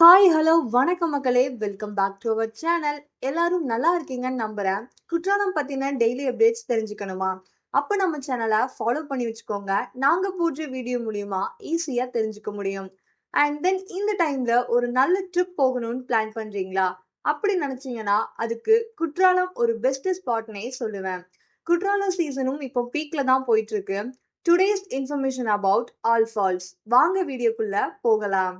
Hi hello வணக்கம் மக்களே. Welcome back to our channel எல்லாரும் நல்லா இருக்கீங்கன்னு நம்புறேன். குற்றாலம் பத்தின டெய்லி அப்டேட்ஸ் தெரிஞ்சுக்கணுமா? அப்ப நம்ம சேனலை ஃபாலோ பண்ணி வச்சுக்கோங்க. நாங்க போடுற வீடியோ மூலியமா ஈஸியா தெரிஞ்சுக்க முடியும். அண்ட் தென் இந்த டைம்ல ஒரு நல்ல ட்ரிப் போகணும்னு பிளான் பண்றீங்களா? அப்படி நினைச்சீங்கன்னா அதுக்கு குற்றாலம் ஒரு பெஸ்ட் ஸ்பாட்னே சொல்லுவேன். குற்றாலம் சீசனும் இப்போ பீக்ல தான் போயிட்டு இருக்கு. Today's information about all falls வாங்க வீடியோக்குள்ள போகலாம்.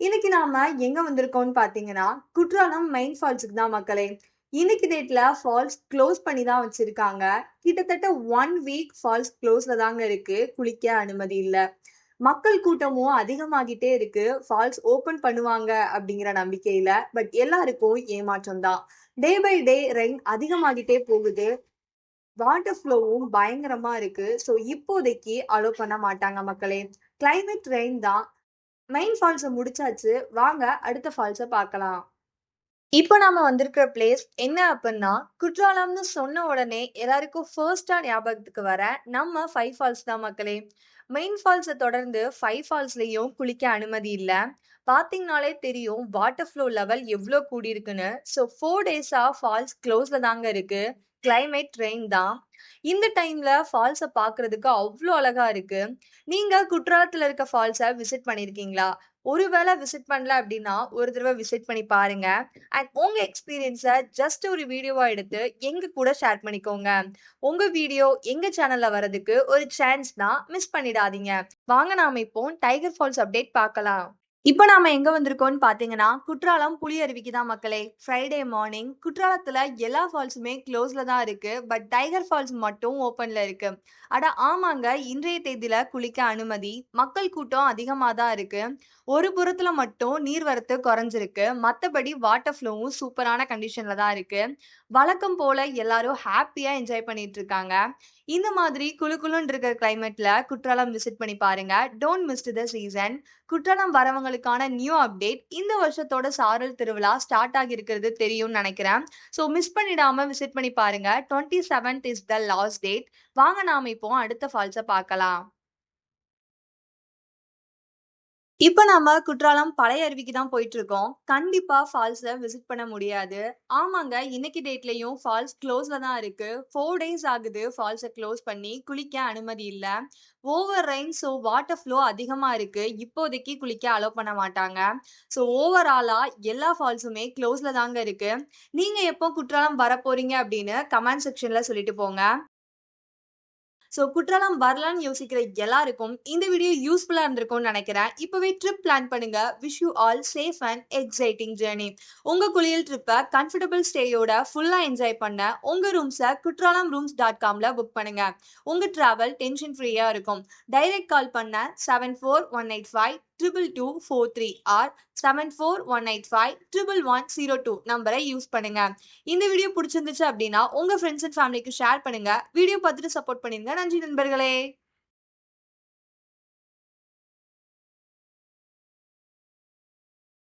இன்னைக்கு நாம எங்க வந்திருக்கோம்னு பாத்தீங்கன்னா குற்றாலம் மெயின் ஃபால்ஸுக்கு தான் மக்களே. இன்னைக்கு டேட்ல ஃபால்ஸ் க்ளோஸ் பண்ணி தான் வச்சிருக்காங்க. கிட்டத்தட்ட ஒன் வீக் ஃபால்ஸ் க்ளோஸ்ல தாங்க இருக்கு. குளிக்க அனுமதி இல்லை. மக்கள் கூட்டமும் அதிகமாகிட்டே இருக்கு. ஃபால்ஸ் ஓபன் பண்ணுவாங்க அப்படிங்கிற நம்பிக்கையில பட் எல்லாருக்கும் ஏமாற்றம் தான். டே பை டே ரெயின் அதிகமாகிட்டே போகுது. வாட்டர் ஃப்ளோவும் பயங்கரமா இருக்கு. ஸோ இப்போதைக்கு அலோ பண்ண மாட்டாங்க மக்களே. கிளைமேட் ரெயின் தான் மெயின் ஃபால்ஸை முடிச்சாச்சு. வாங்க அடுத்த ஃபால்ஸை பார்க்கலாம். இப்போ நாம வந்திருக்கிற பிளேஸ் என்ன அப்படின்னா குற்றாலம்னு சொன்ன உடனே எல்லாருக்கும் ஃபர்ஸ்டா ஞாபகத்துக்கு வர நம்ம ஃபைவ் ஃபால்ஸ் தான் மக்களே. மெயின் ஃபால்ஸை தொடர்ந்து ஃபைவ் ஃபால்ஸ்லயும் குளிக்க அனுமதி இல்லை. பார்த்தீங்கனாலே தெரியும் வாட்டர் ஃப்ளோ லெவல் எவ்வளோ கூடியிருக்குன்னு. ஸோ ஃபோர் டேஸாக ஃபால்ஸ் க்ளோஸில் தாங்க இருக்குது கிளைமேட் ட்ரெயின் தான் இந்த டைம்ல ஃபால்ஸை பார்க்கறதுக்கு அவ்வளோ அழகா இருக்கு. நீங்க குற்றாலத்துல இருக்க ஃபால்ஸை விசிட் பண்ணிருக்கீங்களா? ஒருவேளை விசிட் பண்ணல அப்படின்னா ஒரு தடவை விசிட் பண்ணி பாருங்க. அண்ட் உங்க எக்ஸ்பீரியன்ஸை ஜஸ்ட் ஒரு வீடியோவா எடுத்து எங்க கூட ஷேர் பண்ணிக்கோங்க. உங்க வீடியோ எங்க சேனல்ல வரதுக்கு ஒரு சான்ஸ் தான் மிஸ் பண்ணிடாதீங்க. வாங்க நாம இப்போ டைகர் ஃபால்ஸ் அப்டேட் பார்க்கலாம். இப்போ நாம எங்க வந்திருக்கோம்னு பாத்தீங்கன்னா குற்றாலம் புலியருவிக்கு தான் மக்களே. ஃப்ரைடே மார்னிங் குற்றாலத்துல எல்லா ஃபால்ஸுமே க்ளோஸ்ல தான் இருக்கு. பட் டைகர் ஃபால்ஸ் மட்டும் ஓப்பன்ல இருக்கு. அட ஆமாங்க இன்றைய தேதியில குளிக்க அனுமதி. மக்கள் கூட்டம் அதிகமா தான் இருக்கு. ஒரு புறத்துல மட்டும் நீர்வரத்து குறைஞ்சிருக்கு. மத்தபடி வாட்டர் ஃப்ளோவும் சூப்பரான கண்டிஷன்ல தான் இருக்கு. வழக்கம் போல எல்லாரும் ஹாப்பியா என்ஜாய் பண்ணிட்டு இருக்காங்க. இந்த மாதிரி குளு குளுன்னு இருக்கிற கிளைமேட்ல குற்றாலம் விசிட் பண்ணி பாருங்க. Don't missed the season Courtallam உங்களுக்கான நியூ அப்டேட் இந்த வருஷத்தோட சாரல் திருவிழா ஸ்டார்ட் ஆகியிருக்கிறது தெரியும்னு நினைக்கிறேன். ஸோ மிஸ் பண்ணிடாம விசிட் பண்ணி பாருங்க. Twenty seventh is the last date வாங்க நாம இப்போ அடுத்த ஃபால்ஸை பார்க்கலாம். இப்ப நாம குற்றாலம் பழைய அருவிக்கு தான் போயிட்டு இருக்கோம் கண்டிப்பா ஃபால்ஸை விசிட் பண்ண முடியாது. ஆமாங்க இன்னைக்கு டேட்லயும் ஃபால்ஸ் க்ளோஸ்ல தான் இருக்கு. ஃபோர் டேஸ் ஆகுது ஃபால்ஸை க்ளோஸ் பண்ணி குளிக்க அனுமதி இல்ல. Over rain so water flow அதிகமா இருக்கு. இப்போதைக்கு குளிக்க அலோவ் பண்ண மாட்டாங்க. ஸோ ஓவராலா எல்லா ஃபால்ஸுமே க்ளோஸ்ல தாங்க இருக்கு. நீங்க எப்போ குற்றாலம் வர போறீங்க அப்படின்னு கமெண்ட் செக்ஷன்ல சொல்லிட்டு போங்க. ஸோ குற்றாலம் வரலான்னு யோசிக்கிற எல்லாருக்கும் இந்த வீடியோ யூஸ்ஃபுல்லாக இருந்திருக்கும்னு நினைக்கிறேன். இப்போவே ட்ரிப் பிளான் பண்ணுங்க. Wish you all safe and exciting journey உங்கள் குளியல் ட்ரிப்பை கம்ஃபர்டபுள் ஸ்டேயோட ஃபுல்லாக என்ஜாய் பண்ண உங்கள் ரூம்ஸை குற்றாலம் ரூம்ஸ் டாட் காமில் புக் பண்ணுங்க. உங்கள் ட்ராவல் டென்ஷன் ஃப்ரீயாக இருக்கும். டைரக்ட் கால் பண்ண seven four one eight five triple two four three or seven four one eight five triple one zero two நம்பரை யூஸ் பண்ணுங்க. இந்த வீடியோ பிடிச்சிருந்துச்சு அப்படின்னா உங்க ஃப்ரெண்ட்ஸ் அண்ட் ஃபேமிலிக்கு ஷேர் பண்ணுங்க. வீடியோ பார்த்துட்டு சப்போர்ட் பண்ணிருங்க. நன்றி நண்பர்களே.